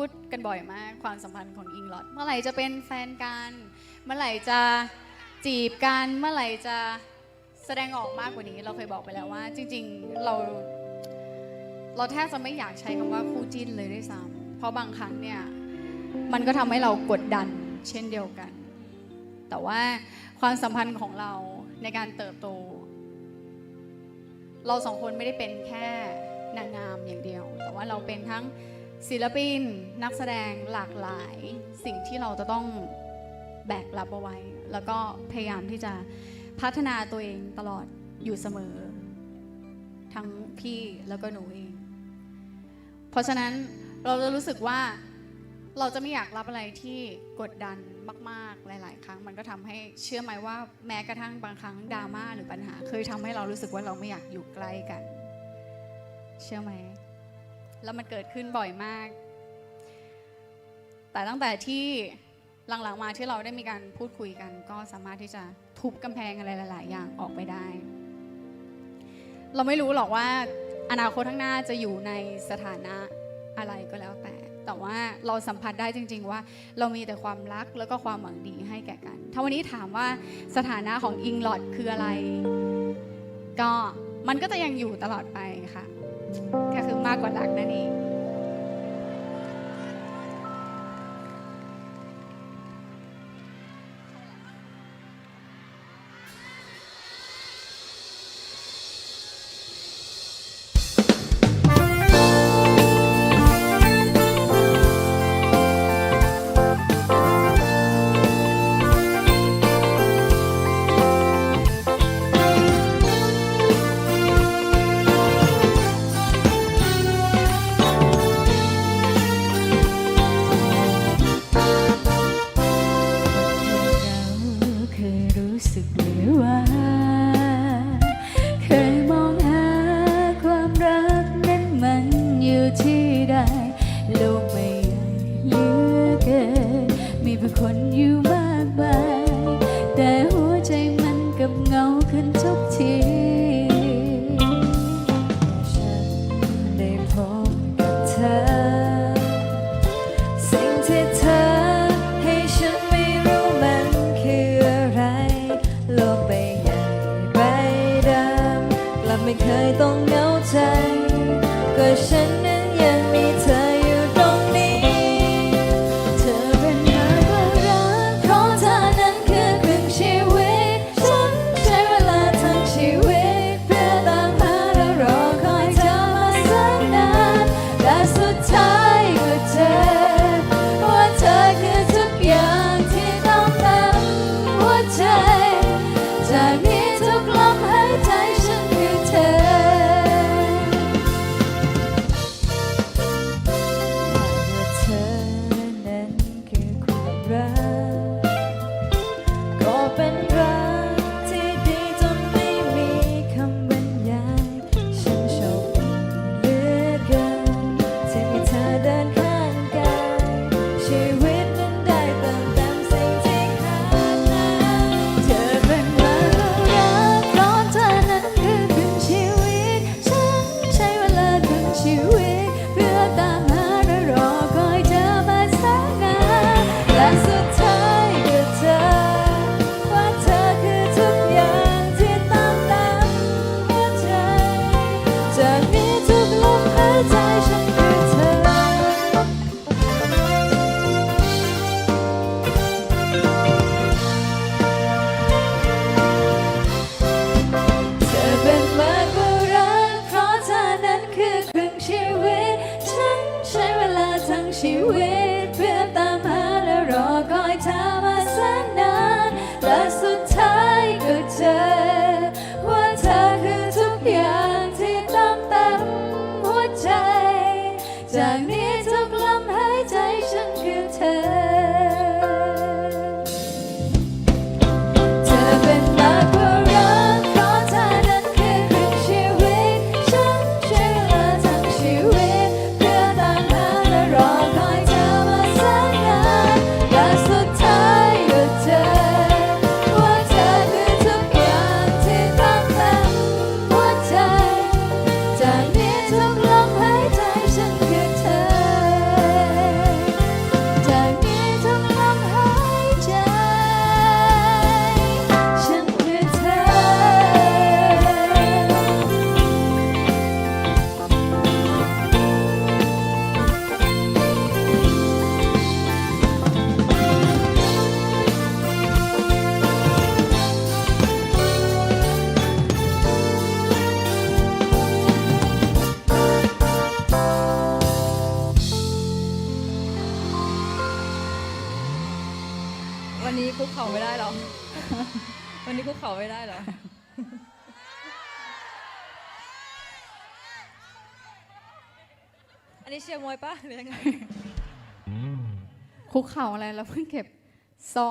พูดกันบ่อยมากความสัมพันธ์ของอิงลอดเมื่อไหร่จะเป็นแฟนกัน เมื่อไหร่จะจีบกันเมื่อไหร่จะแสดงออกมากกว่านี้เราเคยบอกไปแล้วว่า จริง ๆเรา เราแทบจะไม่อยากใช้คำว่าคู่จิ้นเลยด้วยซ้ำเพราะบางครั้งเนี่ยมันก็ทำให้เรากดดันเช่นเดียวกัน แต่ว่าความสัมพันธ์ของเราในการเติบโต เราสองคนไม่ได้เป็นแค่นางงามอย่างเดียว แต่ว่าเราเป็นทั้ง ศิลปินนักแสดงหลากหลายสิ่งที่เราจะต้องแบกรับเอาไว้ แล้วก็พยายามที่จะพัฒนาตัวเองตลอดอยู่เสมอ ทั้งพี่แล้วก็หนูเอง เพราะฉะนั้นเราจะรู้สึกว่าเราจะไม่อยากรับอะไรที่กดดันมาก ๆ หลาย ๆ ครั้ง มันก็ทำให้เชื่อไหมว่าแม้กระทั่งบางครั้งดราม่าหรือปัญหา เคยทำให้เรารู้สึกว่าเราไม่อยากอยู่ใกล้กัน เชื่อไหม แล้วมันเกิดขึ้นบ่อยมาก แต่ตั้งแต่ที่หลังๆมาที่เราได้มีการพูดคุยกัน ก็สามารถที่จะทุบกำแพงอะไรหลาย ๆ อย่างออกไปได้ เราไม่รู้หรอกว่าอนาคตข้างหน้าจะอยู่ในสถานะอะไรก็แล้วแต่ แต่ว่าเราสัมผัสได้จริง ๆ ว่า เรามีแต่ความรักแล้วก็ความหวังดีให้แก่กัน ถ้าวันนี้ถามว่าสถานะของอิงลอดคืออะไร ก็มันก็จะยังอยู่ตลอดไปค่ะ ก็คือมากกว่ารักนั่นเอง เหงา ใจจากนี้ ทั้ เข่าไม่ได้เหรอ วันนี้คุกเข่าไม่ได้เหรอ อันนี้เชียร์มวยปะหรือยังไง คุกเข่าอะไรเราเพิ่งเก็บซ้อม